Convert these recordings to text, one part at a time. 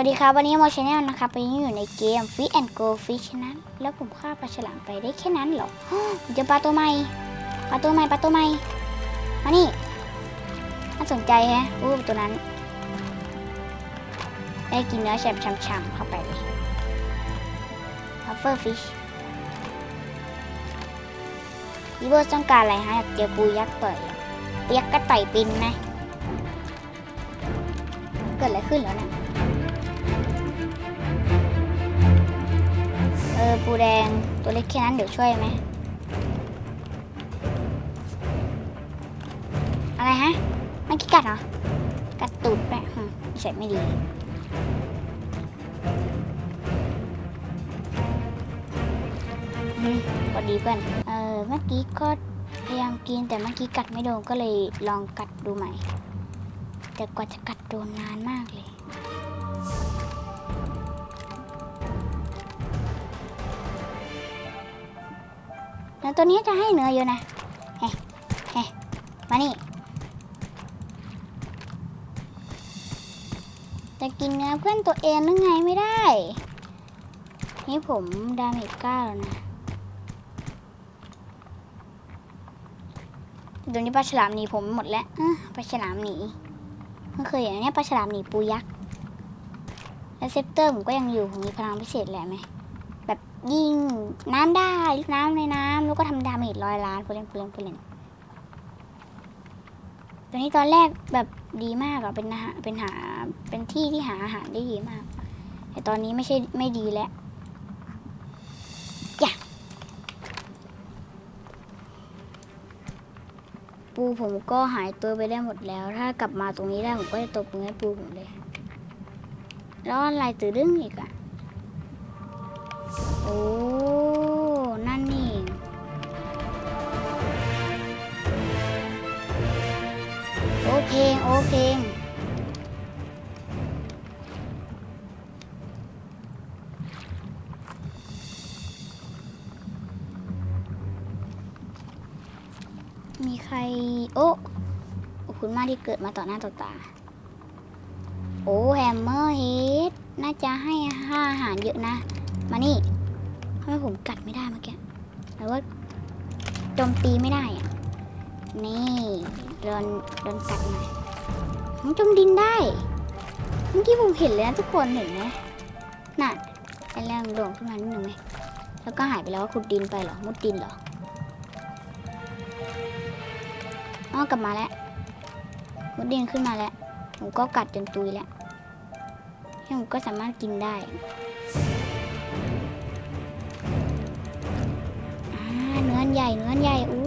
วัสดีครับ วันนี้โมชแนลนะครับวันนี้อยู่ในเกม Fish and Go Fish นั้นแล้วผมฆ่าปลาฉลามไปได้แค่นั้นเหรอเจอปลาตัวใหม่ปลาตัวใหม่ปลาตัวใหม่มานี่น่าสนใจแฮะอู้ตัวนั้นได้กินเนื้อแฉ่ำๆเข้าไปเลยฮัฟเฟอร์ฟิชอีเวอร์ต้องการอะไรฮะอยากเจอปูยักษ์ต่อยอะปูยักษ์ก็ต่อยปินนะเกิดอะไรขึ้นแล้วเนี่ย ปูแดงตัวเล็กแค่นั้นเดี๋ยวช่วยไหมอะไรฮะมันขี้กัดเหรอ กัดตูดแปะฮะใส่ไม่ดีพอดีเพื่อน เออเมื่อกี้ก็พยายามกินแต่เมื่อกี้กัดไม่โดนก็เลยลองกัดดูใหม่ แต่กว่าจะกัดโดนนานมากเลย แล้วตัวนี้จะให้เนื้อเยอะนะเฮ้เฮ้มานี่ จะกินเนื้อเพื่อนตัวเองหรือไงไม่ได้ นี่ผมดาเมจเก้าแล้วนะเดี๋ยวนี้ปลาฉลามหนีผมหมดแล้วปลาฉลามหนีเพิ่งเคยเห็นอันนี้ปลาฉลามหนีปูยักษ์และเซฟเตอร์ผมก็ยังอยู่ผมมีพลังพิเศษแหละไหม ยิงน้ำได้น้ำในน้ำแล้วก็ทำดาเมจร้อยล้านผู้เล่นผู้เล่นผู้เล่นตัวนี้ตอนแรกแบบดีมากอะเป็นอาหารเป็นหาเป็นที่ที่หาอาหารได้ดีมาก แต่ตอนนี้ไม่ใช่ไม่ดีแล้วอย่าปูผมก็หายตัวไปได้หมดแล้ว ถ้ากลับมาตรงนี้ได้ผมก็จะตบมือให้ปูผมเลย แล้วอะไรตื่นดึงอีกอะ อ้ นั่นนี่โอเค โอเคมีใคร โอ้ขอบคุณมากที่เกิดมาต่อหน้าต่อตา โอ้แฮมเมอร์เฮดน่าจะให้อาหารเยอะนะ มานี่ ไมผมกัดไม่ได้เมื่อกี้หรือว่าโจมตีไม่ได้อะนี่โดนโดนกัดหน่อยมันจมดินได้ เมื่อกี้ผมเห็นเลยนะทุกคนเห็นไหมน่ะไอ้แรงหลวงขึ้นมานิดนึงไหมแล้วก็หายไปแล้วว่าขุดดินไปเหรอมุดดินเหรออ๋อกลับมาแล้วมุดดินขึ้นมาแล้วผมก็กัดจนตุยแล้วที่ผมก็สามารถกินได้ ใหญ่เนื้อใหญ่อู้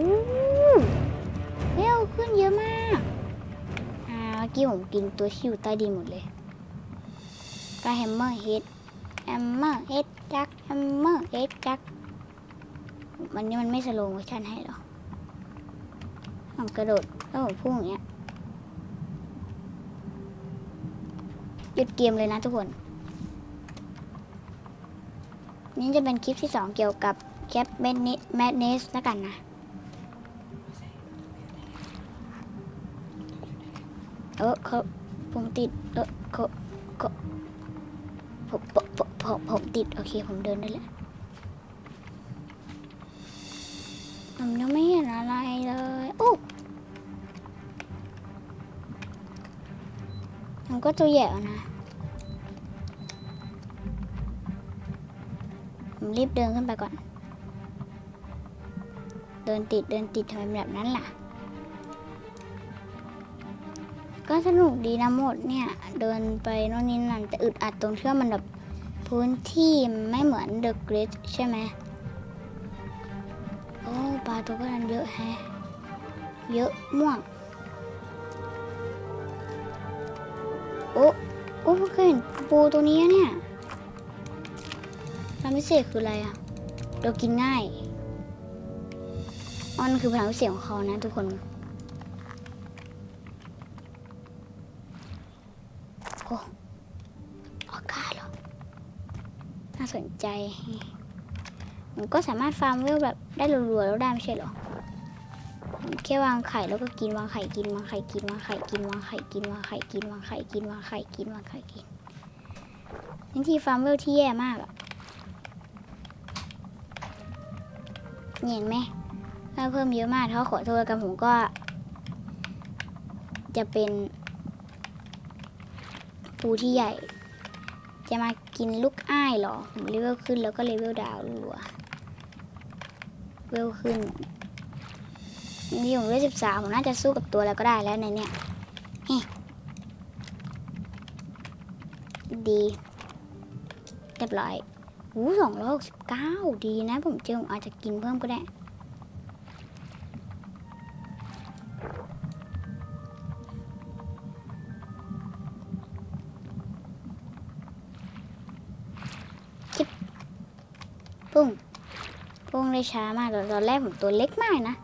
เร็วขึ้นเยอะมาก อ่าเมื่อกี้ผมกินตัวที่อยู่ใต้ดินหมดเลยก็แฮมเมอร์เฮดแฮมเมอร์เฮดจักแฮมเมอร์เฮดจักวันนี้มันไม่สโลว์โมชั่นให้หรอผมกระโดดแล้วผมพุ่งอย่างเงี้ยหยุดเกมเลยนะทุกคน นี่จะเป็นคลิปที่สองเกี่ยวกับ แคปแมดเนสแล้วกันนะ เออเขาผมติด เออเขาเขาผมผมผมผมผมติด โอเค ผมเดินได้แล้วผมยังไม่เห็นอะไรเลย โอ้มันก็ตัวใหญ่นะผมรีบเดินขึ้นไปก่อน เดินติดเดินติดทำไมแบบนั้นล่ะ ก็สนุกดีนะหมดเนี่ย เดินไปโน่นนี่นั่นแต่อึดอัดตรงที่ว่ามันแบบพื้นที่ไม่เหมือนเดอะกร t ใช่ไหมโอ้ปลาตัวก็นั้นเยอะแฮะ เยอะม่วง โอ้โอ้เคยเห็นปูตัวนี้เนี่ยพลังพิเศษคืออะไรอะเรากินง่าย อันคือพลังพิเศษของเขานะทุกคน โอ้ออกาเหรอ น่าสนใจ มันก็สามารถฟาร์มเวลแบบได้รัวๆแล้วได้ไม่ใช่เหรอแค่วางไข่แล้วก็กินวางไข่กินวางไข่กินวางไข่กินวางไข่กินวางไข่กินวางไข่กินวางไข่กินวางไข่กินนี่ที่ฟาร์มเวลที่แย่มากอะเห็นไหม ถ้าเพิ่มเยอะมากถ้าขอโทษกันผมก็ จะเป็น ปูที่ใหญ่ จะมากินลูกอ้ายหรอผมเลเวลขึ้นแล้วก็เลเวลดาวรัวเลเวลขึ้นนี่ผมเลเวลสิบสามผมน่าจะสู้กับตัวแล้วก็ได้แล้วในเนี้ยเฮ้ดีเรียบร้อยหูสองร้อยหกสิบเก้าดีนะ ผมเจอผมอาจจะกินเพิ่มก็ได้ ปุ้งปุ้งได้ช้ามากตอนตอนแรกผมตัวเล็กมากนะ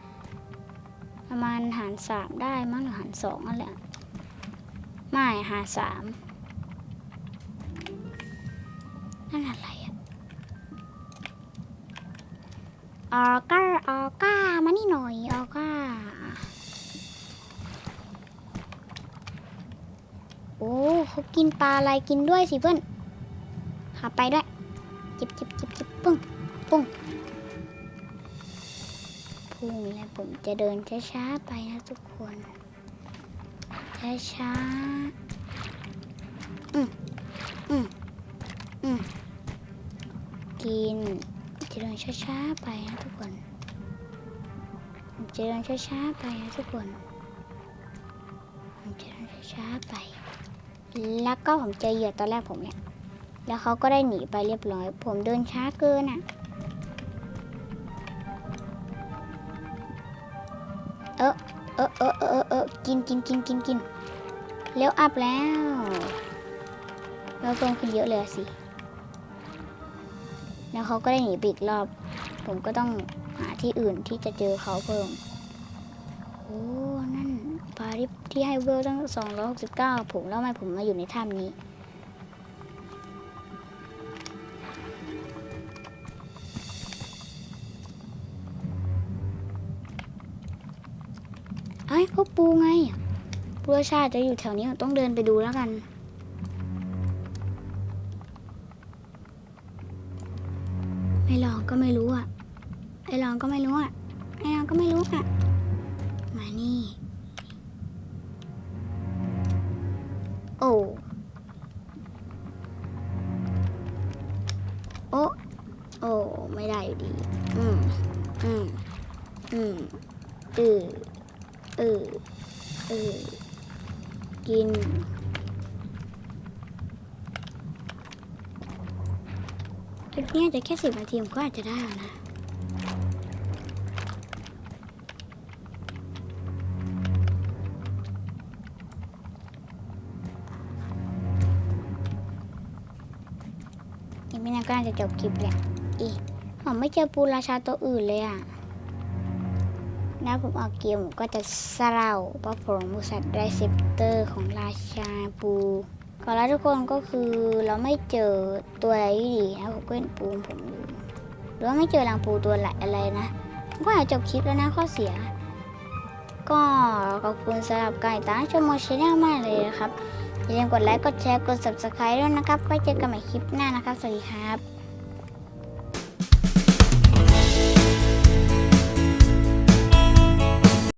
ประมาณหารสามได้มั้งหรือหารสองนั่นแหละ ไม่หารสามนั่นอะไรอะออก้าออก้ามานี่หน่อยออก้าโอ้เขากินปลาอะไรกินด้วยสิเพื่อนหาไปด้วย่งแล้วผมจะเดินช้าๆไปนะทุกคน ช้าๆอืมอืมอืมกินจะเดินช้าๆไปนะทุกคนจะเดินช้าๆไปนะทุกคนผมจะเดินช้าๆไป แล้วก็ผมเจอเหยื่อตอนแรกผมเนี่ย แล้วเขาก็ได้หนีไปเรียบร้อย ผมเดินช้าเกินอะ กินกินกินกินกินเร็วอัพแล้ว เราเพิ่มขึ้นเยอะเลยสิ แล้วเขาก็ได้หนีไปอีกรอบ ผมก็ต้องหาที่อื่นที่จะเจอเขาเพิ่ม โอ้ นั่นปลาที่ที่ให้เวลตั้ง269 ผมแล้วทำไมผมมาอยู่ในถ้ำนี้ เอ้ยเขาปูไงปูรสชาติจะอยู่แถวนี้ต้องเดินไปดูแล้วกัน ไม่ลองก็ไม่รู้อะไอ้ลองก็ไม่รู้อะไอ้ลองก็ไม่รู้อะ มานี่ โอ้โอ้โอ้ไม่ได้อยู่ดี อืม อืม อืมเออ เออ เออ กิน คลิปนี้จะแค่สิบนาทีผมก็อาจจะได้แล้วนะอีกไม่นานก็น่าจะจบคลิปแหละอีผมไม่เจอปูราชาตัวอื่นเลยอะ แล้วผมออกเกมผมก็จะเศร้าเพราะผมบริษัทไรเซปเตอร์ของราชาปูก่อนแล้วทุกคนก็คือเราไม่เจอตัวอะไรที่ดีนะผมก็เห็นปูผมอยู่หรือว่าไม่เจอรังปูตัวอะไรอะไรนะก็อากจบคลิปแล้วนะข้อเสีย ก็ขอบคุณสำหรับการติดตามชมโมชแนลมากเลยนะครับอย่าลืมกดไลค์กดแชร์กด subscribe ด้วยนะครับไว้เจอกันใหม่คลิปหน้านะครับ สวัสดีครับ